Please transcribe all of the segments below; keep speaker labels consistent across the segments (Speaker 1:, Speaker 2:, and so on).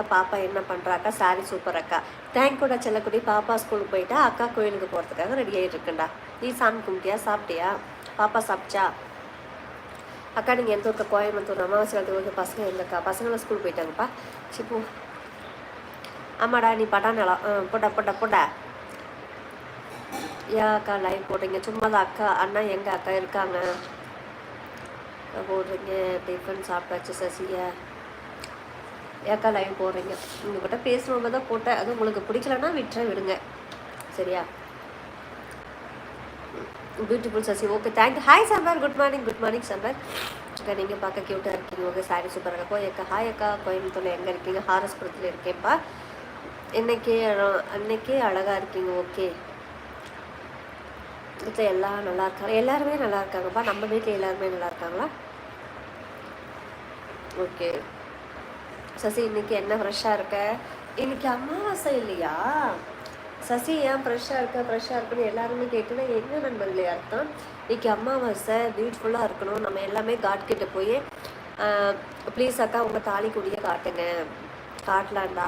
Speaker 1: அக்கா பாப்பா என்ன பண்ணுறா அக்கா. சாரி சூப்பர் அக்கா தேங்க்யூடா செல்லக்குடி பாப்பா ஸ்கூலுக்கு போயிட்டா அக்கா கோயிலுக்கு போகிறதுக்காக ரெடி ஆகிட்டு இருக்கேன்டா நீ சாமி கும்பிட்டியா சாப்பிட்டியா? பாப்பா சாப்பிச்சா அக்கா நீங்கள் எந்த ஊருக்கு? கோயம்புத்தூர் அமாவாசை காலத்துக்கு பசங்க இல்லைக்கா பசங்களாம் ஸ்கூல் போயிட்டாங்கப்பா. சிப்பு. ஆமாடா நீ பட்டானலா போட்டா போட்டா போட்டா ஏன் அக்கா லைவ் போடுறீங்க. சும்மா தான் அக்கா அண்ணா எங்கள் அக்கா இருக்காங்க? போடுறீங்க. டிஃபன் சாப்பிட்டாச்சு சசியா. ஏக்கா லைவ் போடுறீங்க. உங்ககிட்ட பேசணுங்க தான் போட்டேன். அது உங்களுக்கு பிடிக்கலன்னா விட்டுற விடுங்க. சரியா? Beautiful Sasi. Okay thank you hi Sambar good morning good morning Sambar அக்கா நீங்கள் பார்க்க க்யூட்டாக இருக்கீங்க. ஓகே சாரி சூப்பராக இருக்கும் ஏக்கா ஹாய் அக்கா கோயம்புத்தூரில் எங்கே இருக்கீங்க? ஹாரஸ்புரத்தில் இருக்கேன்ப்பா. இன்னைக்கு அழ- அன்னைக்கே அழகாக இருக்கீங்க. ஓகே வீட்டில் எல்லாம் நல்லா இருக்காங்க. எல்லாருமே நல்லா இருக்காங்கப்பா. நம்ம வீட்டில் எல்லாருமே நல்லா இருக்காங்களா? ஓகே சசி இன்னைக்கு என்ன ஃப்ரெஷ்ஷாக இருக்க? இன்னைக்கு அமாவாசை இல்லையா? சசி ஏன் ஃப்ரெஷ்ஷாக இருக்க? ஃப்ரெஷ்ஷாக இருக்குன்னு எல்லாருமே கேட்டுனா என்ன நண்பர்களே அர்த்தம்? இன்னைக்கு அமாவாசை பியூட்டிஃபுல்லாக இருக்கணும். நம்ம எல்லாமே காட் கிட்ட போய் ப்ளீஸ் அக்கா உங்கள் தாலி கூடிய காட்டுங்க. காட்டலாம்டா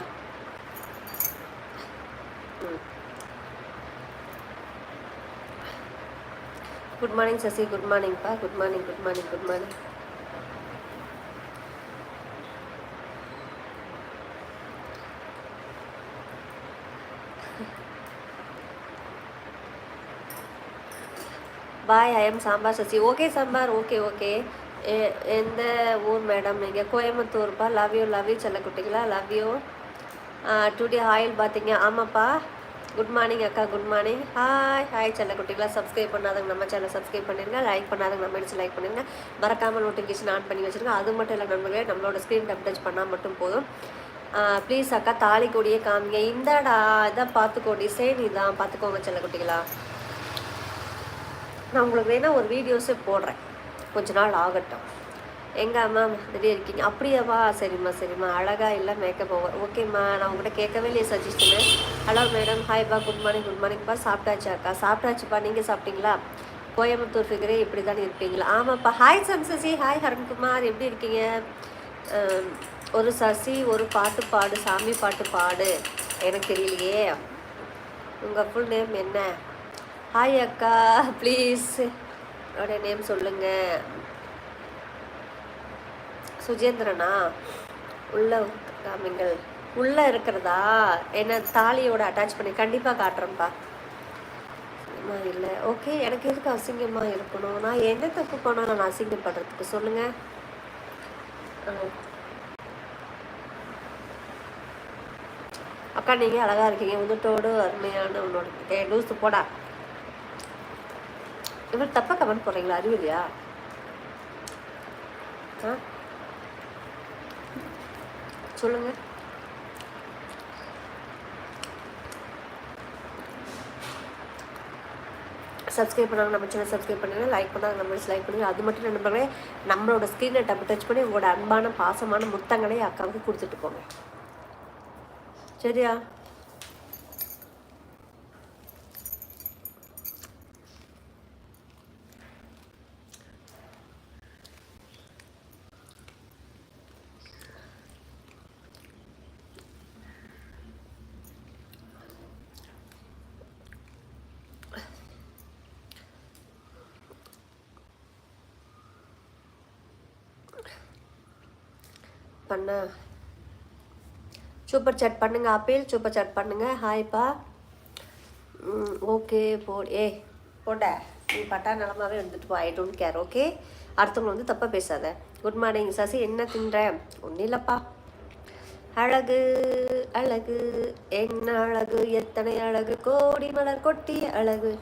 Speaker 1: ம். Good morning Sasi. Good மார்னிங்ப்பா good morning good morning good morning bye I am Sambar Sasi okay Sambar okay okay எந்த ஊர் மேடம் நீங்கள் கோயம்புத்தூர்ப்பா லவ் யூ லவ் யூ செல்லக்குட்டிங்களா லவ் யூ டுடே ஆயில் பார்த்தீங்க ஆமாப்பா குட் மார்னிங் அக்கா குட் மார்னிங் ஹாய் ஹாய் செல்லக்குட்டிங்களா subscribe பண்ணாதவங்க நம்ம சேனல் சப்ஸ்கிரைப் பண்ணிடுங்க லைக் பண்ணாதவங்க நம்ம எடுத்து லைக் பண்ணிடுங்க மறக்காமல் நோட்டிஃபிகேஷன் ஆன் பண்ணி வச்சுருங்க. அது மட்டும் இல்லை நண்பர்களே நம்மளோட ஸ்க்ரீன் டப் டச் பண்ணால் மட்டும் போதும். ப்ளீஸ் அக்கா தாலி கொடியே காமிங்க. இந்தாடா இதான் பார்த்துக்கோ டிசைன் இதான். பார்த்துக்கோங்க செல்லக்குட்டிகளா. நான் உங்களுக்கு வேணால் ஒரு வீடியோஸே போடுறேன். கொஞ்ச நாள் ஆகட்டும். எங்கே அம்மா திடீர் இருக்கீங்க. அப்படியாவா? சரிம்மா சரிம்மா. அழகாக இல்லை மேக்கப் ஓவர் ஓகேம்மா நான் உங்கள்கிட்ட கேட்கவே இல்லையே சஜஷனு ஹலோ மேடம் ஹாய்ப்பா குட் மார்னிங் குட் மார்னிங்ப்பா சாப்பிட்டாச்சாக்கா சாப்பிட்டாச்சுப்பா. நீங்கள் சாப்பிட்டீங்களா? கோயம்புத்தூர் ஃபிகரே இப்படி தான் இருப்பீங்களா? ஆமாப்பா. ஹாய் சம்சசி. ஹாய் ஹரண்குமார் எப்படி இருக்கீங்க? ஒரு சசி ஒரு பாட்டு பாடு. சாமி பாட்டு பாடு. எனக்கு தெரியலையே. உங்கள் ஃபுல் நேம் என்ன? ஹாய் அக்கா. ப்ளீஸ் உடைய நேம் சொல்லுங்க. சுஜேந்திரனா? உள்ள காமிங்கள். உள்ளே இருக்கிறதா? என்ன தாலியோட அட்டாச் பண்ணி கண்டிப்பாக காட்டுறேன்ப்பா அம்மா இல்லை. ஓகே எனக்கு எதுக்கு அசிங்கமாக இருக்கணும்? நான் என்ன தப்பு பண்ணா நான் அசிங்கப்படுறதுக்கு சொல்லுங்கள் ஆ. அக்கா நீங்கள் அழகாக இருக்கீங்க. உன்னத்தோடு அருமையான உன்னோட ஏ போடா. இவர் தப்பாக கமெண்ட் போடுறீங்களா? அறிவு இல்லையா? ஆ? சொல்லுங்க. சப்ஸ்கிரைப் பண்ணாங்க நம்ம சேனல் சப்ஸ்கிரைப் பண்ணுங்க. லைக் பண்ணாங்க நம்ம லைக் பண்ணுங்க. அது மட்டும் இல்லை நண்பர்களே நம்மளோட ஸ்க்ரீனை டப்பு டச் பண்ணி உங்களோட அன்பான பாசமான முத்தங்களை அக்காவுக்கு கொடுத்துட்டு போங்க. சரியா? பண்ண. சூப்பர் சாட் பண்ணுங்க அப்பீல் சூப்பர் சாட் பண்ணுங்க. ஹாய்ப்பா ஓகே போ. ஏ போட நீ பட்டா நிலமாவே வந்துட்டு போ. ஐ டோன்ட் கேர் ஓகே அடுத்தவங்க வந்து தப்பாக பேசாத. Good morning Sasi. என்ன தின்ற? ஒன்றும் இல்லைப்பா. அழகு அழகு. என்ன அழகு? எத்தனை அழகு? கோடி மலர் கொட்டி அழகு.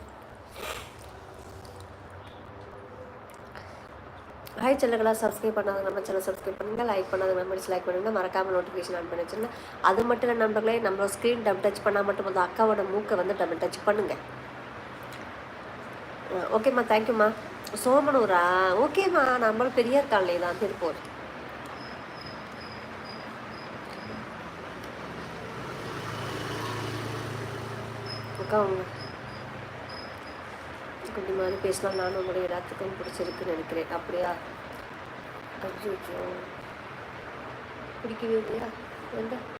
Speaker 1: ஹை சேனல்களாக சப்ஸ்கிரைப் பண்ணாத நம்ம சேனல் சப்ஸ்கிரைப் பண்ணுங்கள் லைக் பண்ணாத மெமரிஸ் லைக் பண்ணுங்கள் மறக்காமல் நோட்டிஃபிகேஷன் ஆன் பண்ணி வச்சுருங்க. அது மட்டும் இல்லை நண்பர்களே நம்ம ஸ்க்ரீன் டப் டச் பண்ணால் மட்டும் போதும். அக்காவோட மூக்கை வந்து டபுள் டச் பண்ணுங்கள் ஓகேம்மா தேங்க்யூம்மா சோமனூரா? ஓகேம்மா நம்மளும் பெரியார் காலனி தான் திருப்பூர் அக்கா இந்த மாதிரி பேசினால் நானும் உங்களுடைய எல்லாத்துக்கும் பிடிச்சிருக்குன்னு நினைக்கிறேன். அப்படியா? அச்சோ பிடிக்கவே இல்லையா? எந்த